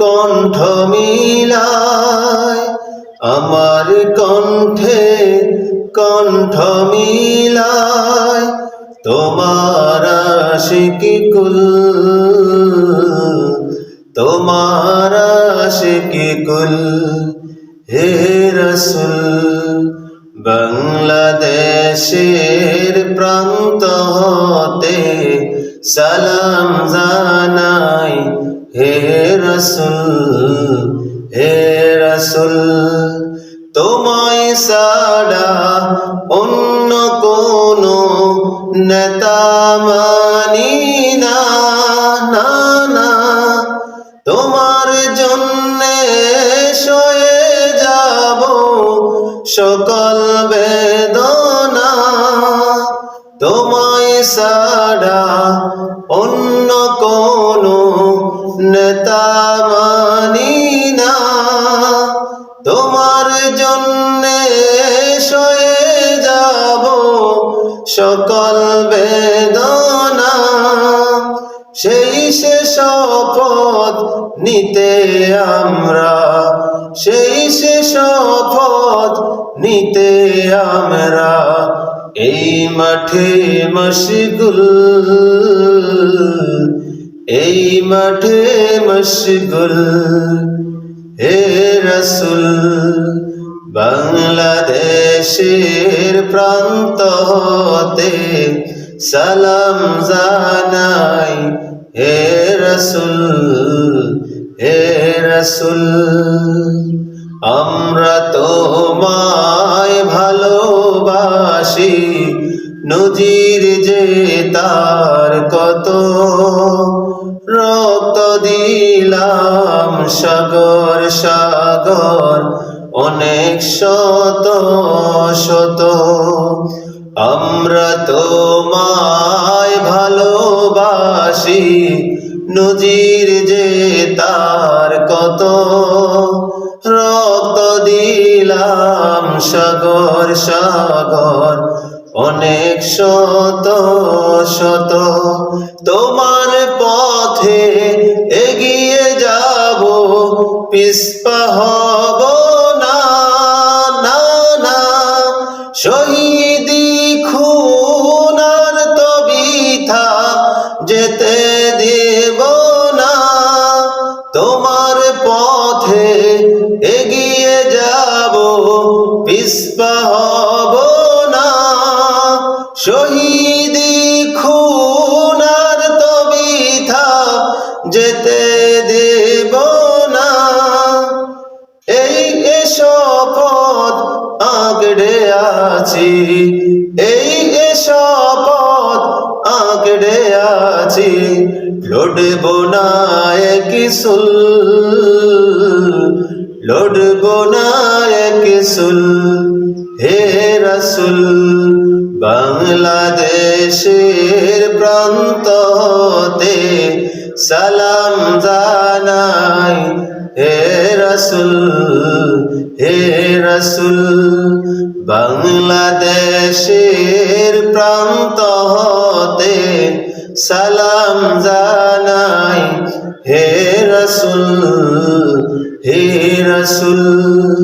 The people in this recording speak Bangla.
কণ্ঠ মিলায়, আমার কণ্ঠে কণ্ঠ মিলায়, তোমার আশিকি কুল, তোমার আশিকি কুল, হে রসুল, বাংলাদেশের প্রান্ত হতে সালাম হে রসুল, হে রসুল, তোমায় সাডা অন্য কোনো নেতা মানি না না না। তোমার জন্যে সয়ে যাব সকল বেদনা। তোমায় সাডা অন্য বেদনা, সেই সে শপথ নিতে আমরা, সেই সে শপথ নিতে আমরা, এই মাঠে মশগুল, এই মাঠে মশগুল, হে রসুল। বাংলাদেশের প্রান্ত হতে সালাম জানাই, হে রসুল হে রসুল। আমরা তোমায় ভালোবাসি, নজির যে তার কত রক্ত দিলাম সাগর সাগর অনেক শত শত। আমরা তোমায় ভালোবাসি, নজির যে তার কত। রক্ত দিলাম সাগর সাগর, অনেক শত শত। তোমার পথে এগিয়ে যাব, পিস্পা হব যেতে দেব না, তোমার পথে এগিয়ে যাব, পিসপা হব না। শহীদি খুনার তো বৃথা যেতে দেব না। এই এ শপথ আগড়ে আছি, এই লড়ব না কিসুল লড়ব না কিসুল হে রসুল, বাংলাদেশের প্রান্ত হতে সালাম জানাই। হে রসুল হে রসুল, বাংলাদেশের প্রান্ত হতে সালাম জানাই। হে রসুল হে রসুল।